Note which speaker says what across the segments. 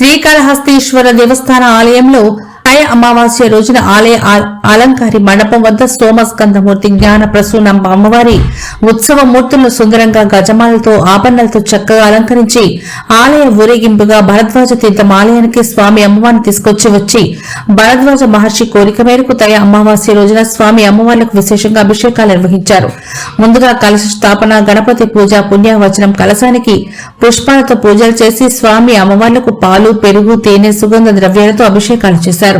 Speaker 1: శ్రీకాళహస్తీశ్వర దేవస్థాన ఆలయంలో అయ అమావాస్య రోజున ఆలయ అలంకారి మండపం వద్ద సోమస్కందమూర్తి జ్ఞాన ప్రసూనం అమ్మవారి ఉత్సవ మూర్తులను సుందరంగా గజమాలతో ఆభరణాలతో చక్కగా అలంకరించి ఆలయ ఊరేగింపుగా భరద్వాజ తీర్థం ఆలయానికి స్వామి అమ్మవారిని తీసుకొచ్చి వచ్చి భరద్వాజ మహర్షి కోరిక మేరకు తయ అమావాస్య రోజున స్వామి అమ్మవార్లకు విశేషంగా అభిషేకాలు నిర్వహించారు. ముందుగా కలశ స్థాపన గణపతి పూజ పుణ్యవచనం కలశానికి పుష్పాలతో పూజలు చేసి స్వామి అమ్మవార్లకు పాలు పెరుగు తేనె సుగంధ ద్రవ్యాలతో అభిషేకాలు చేశారు.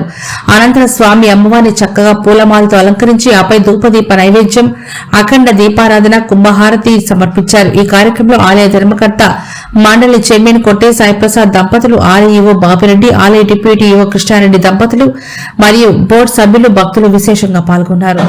Speaker 1: అనంతరం స్వామి అమ్మవారిని చక్కగా పూలమాలతో అలంకరించి ఆపై ధూపదీప నైవేద్యం అఖండ దీపారాధన కుంభహారతి సమర్పించారు. ఈ కార్యక్రమంలో ఆలయ ధర్మకర్త మండలి చైర్మన్ కొట్టే సాయిప్రసాద్ దంపతులు ఆలయ ఈవో బాపిరెడ్డి ఆలయ డిప్యూటీ ఈవో కృష్ణారెడ్డి దంపతులు మరియు బోర్డు సభ్యులు భక్తులు విశేషంగా పాల్గొన్నారు.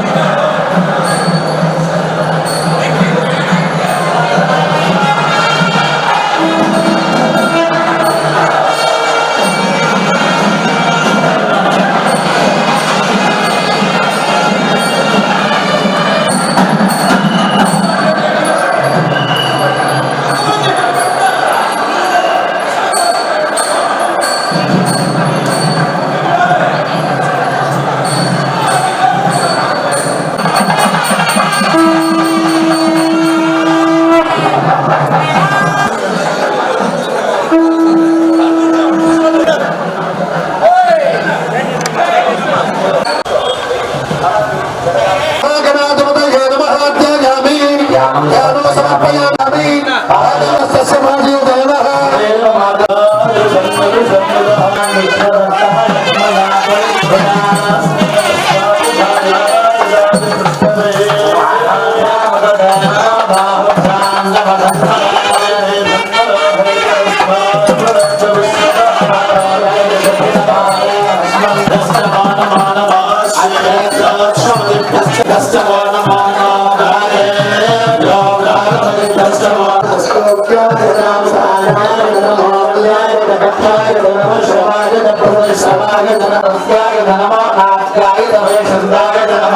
Speaker 2: సమాగత నమస్కార నమ నాట్యాయ నమ చందాయ నమ